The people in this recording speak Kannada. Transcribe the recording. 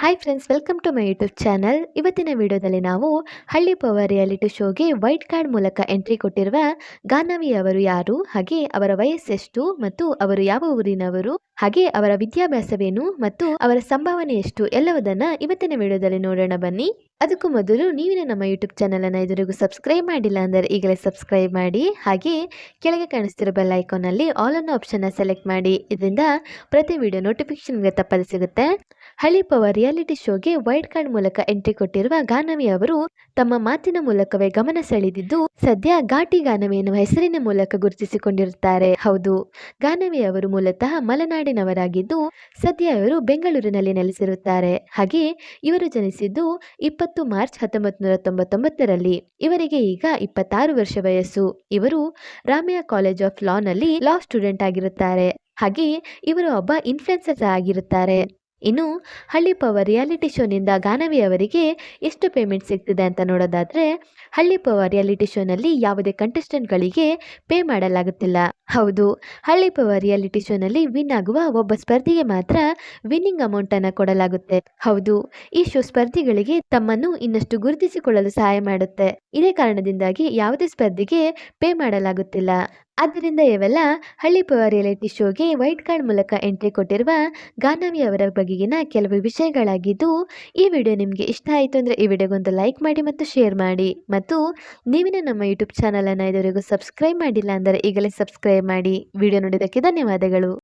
Hi friends welcome to my YouTube channel ಇವತ್ತಿನ ವಿಡಿಯೋದಲ್ಲಿ ನಾವು ಹಳ್ಳಿ ಪವರ್ ರಿಯಾಲಿಟಿ ಶೋಗೆ ವೈಟ್ ಕಾರ್ಡ್ ಮೂಲಕ ಎಂಟ್ರಿ ಕೊಟ್ಟಿರುವ ಗಾನವಿ ಅವರು ಯಾರು, ಹಾಗೆ ಅವರ ವಯಸ್ಸೆಷ್ಟು ಮತ್ತು ಅವರು ಯಾವ ಊರಿನವರು, ಹಾಗೆ ಅವರ ವಿದ್ಯಾಭ್ಯಾಸವೇನು ಮತ್ತು ಅವರ ಸಂಭಾವನೆ ಎಷ್ಟು ಎಲ್ಲವದನ್ನ ಇವತ್ತಿನ ವಿಡಿಯೋದಲ್ಲಿ ನೋಡೋಣ ಬನ್ನಿ. ಅದಕ್ಕೂ ಮೊದಲು ನೀವಿನ ನಮ್ಮ ಯೂಟ್ಯೂಬ್ ಚಾನಲನ್ನು ಇದುವರೆಗೂ ಸಬ್ಸ್ಕ್ರೈಬ್ ಮಾಡಿಲ್ಲ ಅಂದರೆ ಈಗಲೇ ಸಬ್ಸ್ಕ್ರೈಬ್ ಮಾಡಿ, ಹಾಗೆ ಕೆಳಗೆ ಕಾಣಿಸ್ತಿರೋ ಬೆಲ್ ಐಕಾನ್ ಅಲ್ಲಿ ಆಲ್ ಅನ್ನೋ ಆಪ್ಷನ್ ಸೆಲೆಕ್ಟ್ ಮಾಡಿ, ಇದರಿಂದ ಪ್ರತಿ ವಿಡಿಯೋ ನೋಟಿಫಿಕೇಶನ್ಗೆ ತಪ್ಪದೆ ಸಿಗುತ್ತೆ. ಹಳ್ಳಿ ಪವರ್ ರಿಯಾಲಿಟಿ ಶೋಗೆ ವೈಟ್ ಕಾರ್ಡ್ ಮೂಲಕ ಎಂಟ್ರಿ ಕೊಟ್ಟಿರುವ ಗಾನವಿ ಅವರು ತಮ್ಮ ಮಾತಿನ ಮೂಲಕವೇ ಗಮನ ಸೆಳೆದಿದ್ದು ಸದ್ಯ ಘಾಟಿ ಗಾನವಿ ಎನ್ನುವ ಹೆಸರಿನ ಮೂಲಕ ಗುರುತಿಸಿಕೊಂಡಿರುತ್ತಾರೆ. ಹೌದು, ಗಾನವಿ ಅವರು ಮೂಲತಃ ಮಲೆನಾಡಿನವರಾಗಿದ್ದು ಸದ್ಯ ಇವರು ಬೆಂಗಳೂರಿನಲ್ಲಿ ನೆಲೆಸಿರುತ್ತಾರೆ. ಹಾಗೆ ಇವರು ಜನಿಸಿದ್ದು ಇಪ್ಪತ್ತು ಮಾರ್ಚ್ ಹತ್ತೊಂಬತ್ತು ನೂರ ತೊಂಬತ್ತೊಂಬತ್ತರಲ್ಲಿ ಇವರಿಗೆ ಈಗ ಇಪ್ಪತ್ತಾರು ವರ್ಷ ವಯಸ್ಸು. ಇವರು ರಾಮಯ್ಯ ಕಾಲೇಜ್ ಆಫ್ ಲಾ ನಲ್ಲಿ ಲಾ ಸ್ಟೂಡೆಂಟ್ ಆಗಿರುತ್ತಾರೆ. ಹಾಗೆ ಇವರು ಒಬ್ಬ ಇನ್ಫ್ಲುಯೆನ್ಸರ್ ಆಗಿರುತ್ತಾರೆ. ಇನ್ನು ಹಳ್ಳಿ ಪವರ್ ರಿಯಾಲಿಟಿ ಶೋನಿಂದ ಗಾನವಿ ಅವರಿಗೆ ಎಷ್ಟು ಪೇಮೆಂಟ್ ಸಿಗ್ತಿದೆ ಅಂತ ನೋಡೋದಾದರೆ, ಹಳ್ಳಿ ಪವರ್ ರಿಯಾಲಿಟಿ ಶೋನಲ್ಲಿ ಯಾವುದೇ ಕಂಟೆಸ್ಟೆಂಟ್ಗಳಿಗೆ ಪೇ ಮಾಡಲಾಗುತ್ತಿಲ್ಲ. ಹೌದು, ಹಳ್ಳಿ ಪವರ್ ರಿಯಾಲಿಟಿ ಶೋನಲ್ಲಿ ವಿನ್ ಆಗುವ ಒಬ್ಬ ಸ್ಪರ್ಧಿಗೆ ಮಾತ್ರ ವಿನ್ನಿಂಗ್ ಅಮೌಂಟ್ ಅನ್ನು ಕೊಡಲಾಗುತ್ತೆ. ಹೌದು, ಈ ಶೋ ಸ್ಪರ್ಧಿಗಳಿಗೆ ತಮ್ಮನ್ನು ಇನ್ನಷ್ಟು ಗುರುತಿಸಿಕೊಳ್ಳಲು ಸಹಾಯ ಮಾಡುತ್ತೆ. ಇದೇ ಕಾರಣದಿಂದಾಗಿ ಯಾವುದೇ ಸ್ಪರ್ಧಿಗೆ ಪೇ ಮಾಡಲಾಗುತ್ತಿಲ್ಲ. ಆದ್ದರಿಂದ ಇವೆಲ್ಲ ಹಳ್ಳಿ ಪವರ್ ರಿಯಾಲಿಟಿ ಶೋಗೆ ವೈಟ್ ಕಾರ್ಡ್ ಮೂಲಕ ಎಂಟ್ರಿ ಕೊಟ್ಟಿರುವ ಗಾನವಿ ಅವರ ಬಗೆಗಿನ ಕೆಲವು ವಿಷಯಗಳಾಗಿದ್ದು, ಈ ವಿಡಿಯೋ ನಿಮಗೆ ಇಷ್ಟ ಆಯಿತು ಅಂದರೆ ಈ ವಿಡಿಯೋಗೊಂದು ಲೈಕ್ ಮಾಡಿ ಮತ್ತು ಶೇರ್ ಮಾಡಿ. ಮತ್ತು ನೀವಿನ ನಮ್ಮ ಯೂಟ್ಯೂಬ್ ಚಾನಲನ್ನು ಇದುವರೆಗೂ ಸಬ್ಸ್ಕ್ರೈಬ್ ಮಾಡಿಲ್ಲ ಅಂದರೆ ಈಗಲೇ ಸಬ್ಸ್ಕ್ರೈಬ್ ಮಾಡಿ. ವಿಡಿಯೋ ನೋಡಿದ್ದಕ್ಕೆ ಧನ್ಯವಾದಗಳು.